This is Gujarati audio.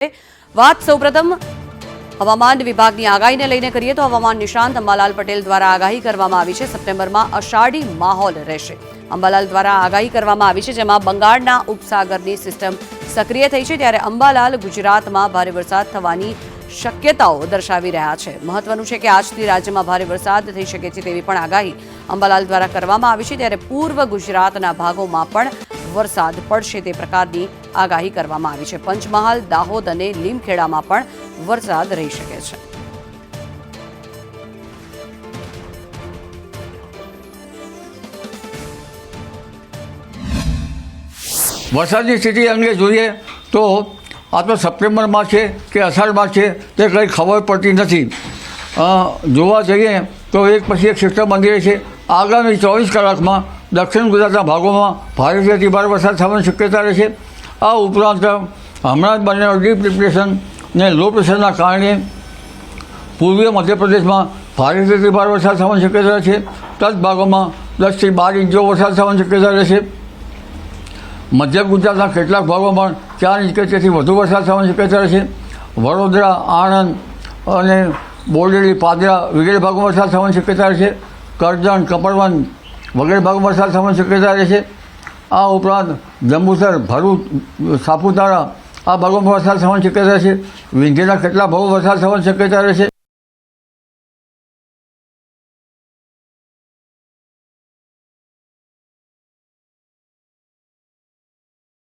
વાત સૌપ્રથમ હવામાન વિભાગની આગાહીને લઈને કરીએ તો હવામાન નિષ્ણાંત અંબાલાલ પટેલ દ્વારા આગાહી કરવામાં આવી છે. સપ્ટેમ્બરમાં અષાઢી માહોલ રહેશે. અંબાલાલ દ્વારા આગાહી કરવામાં આવી છે, જેમાં બંગાળના ઉપસાગરની સિસ્ટમ સક્રિય થઈ છે. ત્યારે અંબાલાલ ગુજરાતમાં ભારે વરસાદ થવાની શક્યતાઓ દર્શાવી રહ્યા છે. મહત્વનું છે કે આજથી રાજ્યમાં ભારે વરસાદ થઈ શકે છે તેવી પણ આગાહી અંબાલાલ દ્વારા કરવામાં આવી છે. ત્યારે પૂર્વ ગુજરાતના ભાગોમાં પણ વરસાદ પડશે તે પ્રકારની આગાહી કરવામાં આવી છે. પંચમહાલ, દાહોદ અને લીમખેડામાં પણ વરસાદ રહી શકે છે. વરસાદની સ્થિતિ અંગે જોઈએ તો આ તો સપ્ટેમ્બરમાં છે કે અષાઢમાં છે તે કંઈ ખબર પડતી નથી. જોવા જઈએ તો એક પછી એક સિસ્ટમ રહી છે. આગામી ચોવીસ કલાકમાં દક્ષિણ ગુજરાતના ભાગોમાં ભારેથી ભારે વરસાદ થવાની શક્યતા રહેશે આ ઉપરાંત હમણાં જ બનેલો ડીપ ડિપ્રેશન ને લો પ્રેશરના કારણે પૂર્વીય મધ્યપ્રદેશમાં ભારેથી ભારે વરસાદ થવાની શક્યતા છે. તદ ભાગોમાં દસથી બાર ઇંચ વરસાદ થવાની શક્યતા રહેશે મધ્ય ગુજરાતના કેટલાક ભાગોમાં ચાર ઇંચ કે તેથી વધુ વરસાદ થવાની શક્યતા રહેશે વડોદરા, આણંદ અને બોરડેલી પાદરા વગેરે ભાગોમાં વરસાદ થવાની શક્યતા રહેશે કરજણ કપડવન વગેરે ભાગ વરસાદ થવાની શક્યતા રહેશે આ ઉપરાંત જંબુસર, ભરૂચ, સાપુતારા આ ભાગોમાં વરસાદ થવાની શક્યતા રહેશે વિંધીના કેટલા ભાગો વરસાદ થવાની શક્યતા રહેશે